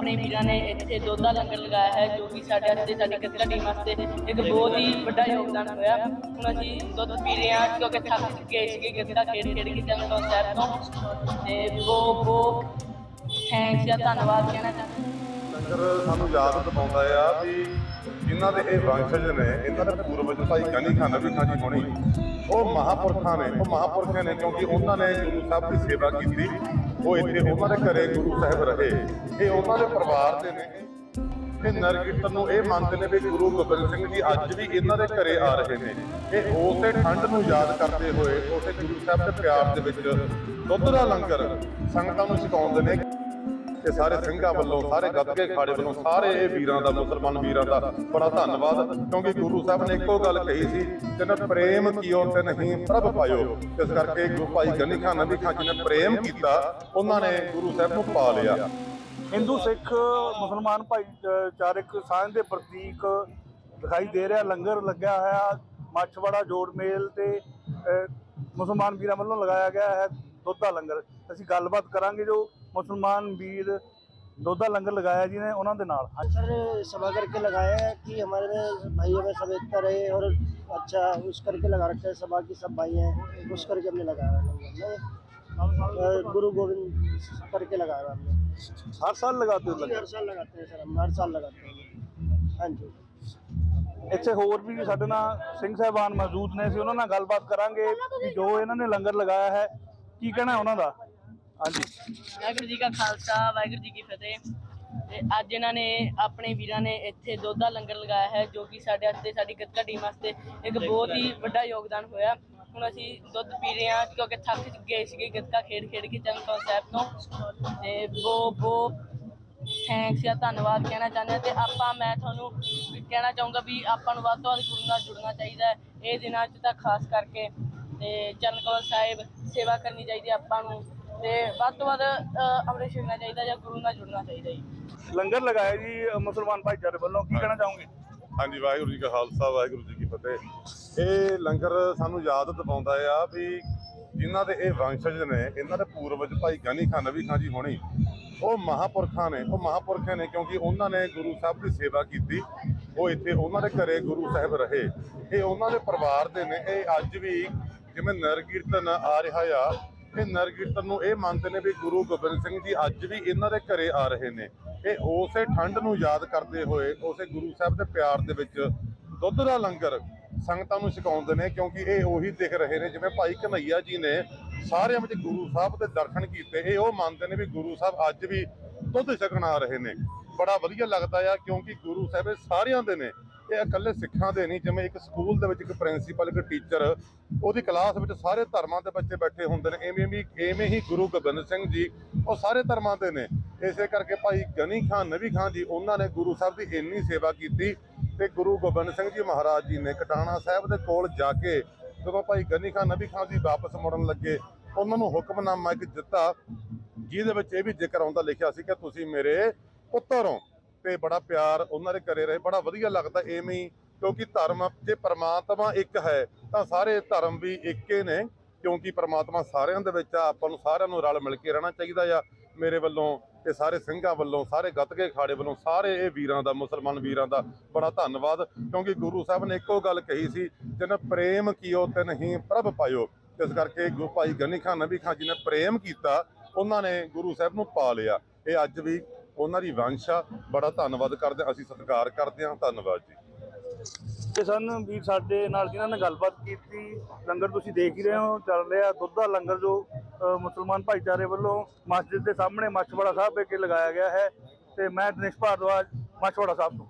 ਆਪਣੇ ਵੀਰਾਂ ਨੇ ਇੱਥੇ ਦੁੱਧ ਦਾ ਲੰਗਰ ਲਗਾਇਆ ਹੈ, ਜੋ ਕਿ ਸਾਡੇ ਵਾਸਤੇ ਸਾਡੀ ਗੱਤਕਾ ਟੀਮ ਵਾਸਤੇ ਇੱਕ ਬਹੁਤ ਹੀ ਵੱਡਾ ਯੋਗਦਾਨ ਹੋਇਆ। ਹੁਣ ਅਸੀਂ ਦੁੱਧ ਪੀ ਰਹੇ ਹਾਂ, ਕਿਉਂਕਿ ਥੱਕ ਗਏ ਸੀਗੇ ਗੱਤਕਾ ਖੇਡ ਖੇਡ ਕੇ ਚੰਨ ਸਾਹਿਬ ਤੋਂ। ਤੇ ਬਹੁਤ ਬਹੁਤ ਥੈਂਕਸ ਜਾਂ ਧੰਨਵਾਦ ਕਹਿਣਾ ਚਾਹੁੰਦਾ ਲੰਗਰ ਸਾਨੂੰ ਯਾਦ ਦਿਵਾਉਂਦਾ ਆ ਵੀ ਜਿਨ੍ਹਾਂ ਦੇ ਇਹ ਵੰਸ਼ਜ ਨੇ, ਇਹਨਾਂ ਦੇ ਪੂਰਵਜ ਭਾਈ ਗਨੀ ਖਾਨ ਨਬੀ ਖਾਨ ਜੀ ਹੋਣੀ, ਉਹ ਮਹਾਪੁਰਖਾਂ ਨੇ, ਉਹ ਮਹਾਪੁਰਖਾਂ ਨੇ ਕਿਉਂਕਿ ਉਹਨਾਂ ਨੇ ਗੁਰੂ ਸਾਹਿਬ ਦੀ ਸੇਵਾ ਕੀਤੀ। ਉਹ ਇੱਥੇ ਉਹਨਾਂ ਦੇ ਘਰੇ ਗੁਰੂ ਸਾਹਿਬ ਰਹੇ। ਇਹ ਉਹਨਾਂ ਦੇ ਪਰਿਵਾਰ ਦੇ ਨੇ। ਇਹ ਨਰ ਕੀਰਤਨ ਨੂੰ ਇਹ ਮੰਨਦੇ ਨੇ ਵੀ ਗੁਰੂ ਗੋਬਿੰਦ ਸਿੰਘ ਜੀ ਅੱਜ ਵੀ ਇਹਨਾਂ ਦੇ ਘਰੇ ਆ ਰਹੇ ਨੇ। ਇਹ ਉਸੇ ਠੰਡ ਨੂੰ ਯਾਦ ਕਰਦੇ ਹੋਏ ਉਸੇ ਗੁਰੂ ਸਾਹਿਬ ਦੇ ਪਿਆਰ ਦੇ ਵਿੱਚ ਦੁੱਧ ਦਾ ਲੰਗਰ ਸੰਗਤਾਂ ਨੂੰ ਛਕਾਉਂਦੇ ਨੇ। ਤੇ ਸਾਰੇ ਸਿੰਘਾਂ ਵੱਲੋਂ, ਸਾਰੇ ਗੱਤਕੇ ਖਾੜੇ ਵੱਲੋਂ, ਸਾਰੇ ਇਹ ਵੀਰਾਂ ਦਾ, ਮੁਸਲਮਾਨ ਵੀਰਾਂ ਦਾ ਬੜਾ ਧੰਨਵਾਦ, ਕਿਉਂਕਿ ਗੁਰੂ ਸਾਹਿਬ ਨੇ ਇੱਕੋ ਗੱਲ ਕਹੀ ਸੀ ਜਿਨ ਪ੍ਰੇਮ ਕੀਓ ਤੇ ਨਹੀਂ, ਪ੍ਰਭ ਪਾਇਓ। ਇਸ ਕਰਕੇ ਗੁਰੂ ਭਾਈ ਗਨੀ ਖਾਨ ਨਬੀ ਖਾਨ ਜੀ ਨੇ ਪ੍ਰੇਮ ਕੀਤਾ, ਉਹਨਾਂ ਨੇ ਗੁਰੂ ਸਾਹਿਬ ਨੂੰ ਪਾ ਲਿਆ। ਹਿੰਦੂ ਸਿੱਖ, ਮੁਸਲਮਾਨ ਭਾਈਚਾਰਕ ਸਾਂਝ ਦੇ ਪ੍ਰਤੀਕ ਦਿਖਾਈ ਦੇ ਰਿਹਾ, ਲੰਗਰ ਲੱਗਿਆ ਹੋਇਆ, ਮੱਛਵਾੜਾ ਜੋੜ ਮੇਲ ਤੇ ਮੁਸਲਮਾਨ ਵੀਰਾਂ ਵੱਲੋਂ ਲਗਾਇਆ ਗਿਆ ਹੈ ਦੁੱਧ ਦਾ ਲੰਗਰ। ਅਸੀਂ ਗੱਲਬਾਤ ਕਰਾਂਗੇ ਜੋ मुसलमान वीर दोधा लंगर लगाया जी ने उन्होंने नाल सर सभा करके लगाया है कि हमारे भाइयों में सब एकता रहे और अच्छा उस करके लगा रखा है सभा की सब भाई हैं उस करके हमने लगाया है गुरु गोविंद करके लगाया है हमने हर साल लगाते हो हर साल लगाते हैं सर हम हर साल लगाते हैं हाँ जी ਇੱਥੇ ਹੋਰ ਵੀ ਸਾਡੇ ਨਾਲ ਸਿੰਘ ਸਾਹਿਬਾਨ ਮੌਜੂਦ ਨੇ ਅਸੀਂ ਉਹਨਾਂ ਨਾਲ ਗੱਲਬਾਤ ਕਰਾਂਗੇ ਕਿ ਜੋ ਇਹਨਾਂ ਨੇ ਲੰਗਰ ਲਗਾਇਆ ਹੈ ਕੀ ਕਹਿਣਾ ਉਹਨਾਂ ਦਾ ਹਾਂਜੀ। ਵਾਹਿਗੁਰੂ ਜੀ ਕਾ ਖਾਲਸਾ ਵਾਹਿਗੁਰੂ ਜੀ ਕੀ ਫਤਿਹ। ਤੇ ਅੱਜ ਇਹਨਾਂ ਨੇ ਆਪਣੇ ਵੀਰਾਂ ਨੇ ਇੱਥੇ ਦੁੱਧ ਦਾ ਲੰਗਰ ਲਗਾਇਆ ਹੈ ਜੋ ਕਿ ਸਾਡੇ ਵਾਸਤੇ ਸਾਡੀ ਗੱਤਕਾ ਟੀਮ ਵਾਸਤੇ ਇੱਕ ਬਹੁਤ ਹੀ ਵੱਡਾ ਯੋਗਦਾਨ ਹੋਇਆ। ਹੁਣ ਅਸੀਂ ਦੁੱਧ ਪੀ ਰਹੇ ਹਾਂ ਕਿਉਂਕਿ ਥੱਕ ਗਏ ਸੀਗੇ ਗੱਤਕਾ ਖੇਡ ਖੇਡ ਕੇ ਚੰਨ ਸਾਹਿਬ ਤੋਂ। ਤੇ ਬਹੁਤ ਬਹੁਤ ਥੈਂਕਸ ਜਾਂ ਧੰਨਵਾਦ ਕਹਿਣਾ ਚਾਹੁੰਦੇ ਤੇ ਆਪਾਂ ਮੈਂ ਤੁਹਾਨੂੰ ਕਹਿਣਾ ਚਾਹੂੰਗਾ ਵੀ ਆਪਾਂ ਨੂੰ ਵੱਧ ਤੋਂ ਵੱਧ ਗੁਰੂ ਨਾਲ ਜੁੜਨਾ ਚਾਹੀਦਾ ਹੈ ਇਹ ਦਿਨਾਂ 'ਚ ਤਾਂ ਖਾਸ ਕਰਕੇ। ਤੇ ਚਰਨ ਕਮਲ ਸਾਹਿਬ ਸੇਵਾ ਕਰਨੀ ਚਾਹੀਦੀ ਆਪਾਂ ਨੂੰ। ਤੇ ਵੱਧ ਤੋਂ ਵੱਧ ਅ, ਅੰਮ੍ਰਿਤ ਛਕਣਾ ਚਾਹੀਦਾ ਜਾਂ ਗੁਰੂ ਨਾਲ ਜੁੜਨਾ ਚਾਹੀਦਾ ਜੀ। ਲੰਗਰ ਲਗਾਇਆ ਜੀ ਮੁਸਲਮਾਨ ਭਾਈਚਾਰੇ ਵੱਲੋਂ। ਕੀ ਕਹਿਣਾ ਚਾਹੋਗੇ? ਹਾਂਜੀ ਵਾਹਿਗੁਰੂ ਜੀ ਕਾ ਖਾਲਸਾ ਵਾਹਿਗੁਰੂ ਜੀ ਕੀ ਫਤਿਹ। ਇਹ ਲੰਗਰ ਸਾਨੂੰ ਯਾਦ ਦਿਵਾਉਂਦਾ ਆ ਵੀ ਜਿਨ੍ਹਾਂ ਦੇ ਇਹ ਵੰਸ਼ਜ ਨੇ ਇਹਨਾਂ ਦੇ ਪੂਰਵਜ ਭਾਈ ਗਨੀ ਖਾਨ ਨਬੀ ਖਾਨ ਜੀ ਹੋਣੀ ਉਹ ਮਹਾਪੁਰਖਾਂ ਨੇ ਉਹ ਮਹਾਪੁਰਖਾਂ ਨੇ ਕਿਉਂਕਿ ਉਹਨਾਂ ਨੇ ਗੁਰੂ ਸਾਹਿਬ ਦੀ ਸੇਵਾ ਕੀਤੀ। ਉਹ ਇੱਥੇ ਉਹਨਾਂ ਦੇ ਘਰੇ ਗੁਰੂ ਸਾਹਿਬ ਰਹੇ। ਇਹ ਉਹਨਾਂ ਦੇ ਪਰਿਵਾਰ ਦੇ ਨੇ। ਇਹ ਅੱਜ ਵੀ ਜਿਵੇਂ ਨਰ ਕੀਰਤਨ ਆ ਰਿਹਾ ਆ ਇਹ ਨਰ ਕੀਰਤਨ ਨੂੰ ਇਹ ਮੰਨਦੇ ਨੇ ਵੀ ਗੁਰੂ ਗੋਬਿੰਦ ਸਿੰਘ ਜੀ ਅੱਜ ਵੀ ਇਹਨਾਂ ਦੇ ਘਰੇ ਆ ਰਹੇ ਨੇ। ਇਹ ਉਸੇ ਠੰਡ ਨੂੰ ਯਾਦ ਕਰਦੇ ਹੋਏ ਉਸੇ ਗੁਰੂ ਸਾਹਿਬ ਦੇ ਪਿਆਰ ਦੇ ਵਿੱਚ ਦੁੱਧ ਦਾ ਲੰਗਰ ਸੰਗਤਾਂ ਨੂੰ ਛਕਾਉਂਦੇ ਨੇ ਕਿਉਂਕਿ ਇਹ ਉਹੀ ਦਿਖ ਰਹੇ ਨੇ ਜਿਵੇਂ ਭਾਈ ਕਨਈਆ ਜੀ ਨੇ ਸਾਰਿਆਂ ਵਿੱਚ ਗੁਰੂ ਸਾਹਿਬ ਦੇ ਦਰਸ਼ਨ ਕੀਤੇ। ਇਹ ਉਹ ਮੰਨਦੇ ਨੇ ਵੀ ਗੁਰੂ ਸਾਹਿਬ ਅੱਜ ਵੀ ਦੁੱਧ ਛਕਣ ਆ ਰਹੇ ਨੇ। ਬੜਾ ਵਧੀਆ ਲੱਗਦਾ ਆ ਕਿਉਂਕਿ ਗੁਰੂ ਸਾਹਿਬ ਇਹ ਸਾਰਿਆਂ ਦੇ ਨੇ। ਇਹ ਇਕੱਲੇ ਸਿੱਖਾਂ ਦੇ ਨਹੀਂ, ਜਿਵੇਂ ਇੱਕ ਸਕੂਲ ਦੇ ਵਿੱਚ ਇੱਕ ਪ੍ਰਿੰਸੀਪਲ, ਇੱਕ ਟੀਚਰ, ਉਹਦੀ ਕਲਾਸ ਵਿੱਚ ਸਾਰੇ ਧਰਮਾਂ ਦੇ ਬੱਚੇ ਬੈਠੇ ਹੁੰਦੇ ਨੇ, ਐਵੇਂ ਵੀ, ਐਵੇਂ ਹੀ ਗੁਰੂ ਗੋਬਿੰਦ ਸਿੰਘ ਜੀ, ਉਹ ਸਾਰੇ ਧਰਮਾਂ ਦੇ ਨੇ। ਇਸੇ ਕਰਕੇ ਭਾਈ ਗਨੀ ਖਾਨ, ਨਵੀ ਖਾਨ ਜੀ, ਉਹਨਾਂ ਨੇ ਗੁਰੂ ਸਾਹਿਬ ਦੀ ਇੰਨੀ ਸੇਵਾ ਕੀਤੀ ਤੇ ਗੁਰੂ ਗੋਬਿੰਦ ਸਿੰਘ ਜੀ ਮਹਾਰਾਜ ਜੀ ਨੇ ਕਟਾਣਾ ਸਾਹਿਬ ਦੇ ਕੋਲ ਜਾ ਕੇ ਜਦੋਂ ਭਾਈ ਗਨੀ ਖਾਨ ਨਬੀ ਖਾਨ ਜੀ ਵਾਪਸ ਮੁੜਨ ਲੱਗੇ, ਉਹਨਾਂ ਨੂੰ ਹੁਕਮਨਾਮਾ ਇੱਕ ਦਿੱਤਾ, ਜਿਹਦੇ ਵਿੱਚ ਇਹ ਵੀ ਜ਼ਿਕਰ ਆਉਂਦਾ ਲਿਖਿਆ ਸੀ ਕਿ ਤੁਸੀਂ ਮੇਰੇ ਪੁੱਤਰ ਹੋ। ਤੇ ਬੜਾ ਪਿਆਰ ਉਹਨਾਂ ਦੇ ਕਰੇ ਰਹੇ, ਬੜਾ ਵਧੀਆ ਲੱਗਦਾ ਐਵੇਂ ਹੀ, ਕਿਉਂਕਿ ਧਰਮ ਜੇ ਪਰਮਾਤਮਾ ਇੱਕ ਹੈ, ਤਾਂ ਸਾਰੇ ਧਰਮ ਵੀ ਇੱਕੇ ਨੇ, ਕਿਉਂਕਿ ਪਰਮਾਤਮਾ ਸਾਰਿਆਂ ਦੇ ਵਿੱਚ ਆ, ਆਪਾਂ ਨੂੰ ਸਾਰਿਆਂ ਨੂੰ ਰਲ ਮਿਲ ਕੇ ਰਹਿਣਾ ਚਾਹੀਦਾ ਆ, ਮੇਰੇ ਵੱਲੋਂ ਤੇ ਸਾਰੇ ਸਿੰਘਾਂ ਵੱਲੋਂ, ਸਾਰੇ ਗੱਤਕੇ ਖਾੜੇ ਵੱਲੋਂ, ਸਾਰੇ ਇਹ ਵੀਰਾਂ ਦਾ, ਮੁਸਲਮਾਨ ਵੀਰਾਂ ਦਾ ਬੜਾ ਧੰਨਵਾਦ, ਕਿਉਂਕਿ ਗੁਰੂ ਸਾਹਿਬ ਨੇ ਇੱਕੋ ਗੱਲ ਕਹੀ ਸੀ, ਜਿਨ ਪ੍ਰੇਮ ਕੀਓ ਤੇ ਨਹੀਂ ਪ੍ਰਭ ਪਾਇਓ, ਇਸ ਕਰਕੇ ਗੁਰੂ ਭਾਈ ਗਨੀ ਖਾਨ ਨਬੀ ਖਾਨ ਜੀ ਨੇ ਪ੍ਰੇਮ ਕੀਤਾ, ਉਹਨਾਂ ਨੇ ਗੁਰੂ ਸਾਹਿਬ ਨੂੰ ਪਾ ਲਿਆ, ਇਹ ਅੱਜ ਵੀ ਉਹਨਾਂ ਦੀ ਵੰਸ਼ ਆ ਬੜਾ ਧੰਨਵਾਦ ਕਰਦੇ ਹਾਂ, ਅਸੀਂ ਸਤਿਕਾਰ ਕਰਦੇ ਹਾਂ। ਧੰਨਵਾਦ ਜੀ। ਤੇ ਸਨ ਵੀਰ ਸਾਡੇ ਨਾਲ ਜਿਨ੍ਹਾਂ ਨੇ ਗੱਲਬਾਤ ਕੀਤੀ ਲੰਗਰ ਤੁਸੀਂ ਦੇਖ ਹੀ ਰਹੇ ਹੋ ਚੱਲ ਰਿਹਾ ਦੁੱਧ ਦਾ ਲੰਗਰ ਜੋ ਅ, ਮੁਸਲਮਾਨ ਭਾਈਚਾਰੇ ਵੱਲੋਂ ਮਸਜਿਦ ਦੇ ਸਾਹਮਣੇ ਮੱਛਵਾੜਾ ਸਾਹਿਬ ਵਿਖੇ ਲਗਾਇਆ ਗਿਆ ਹੈ। ਤੇ ਮੈਂ ਦਿਨੇਸ਼ ਭਾਰਦਵਾਜ ਮੱਛਵਾੜਾ ਸਾਹਿਬ ਤੋਂ।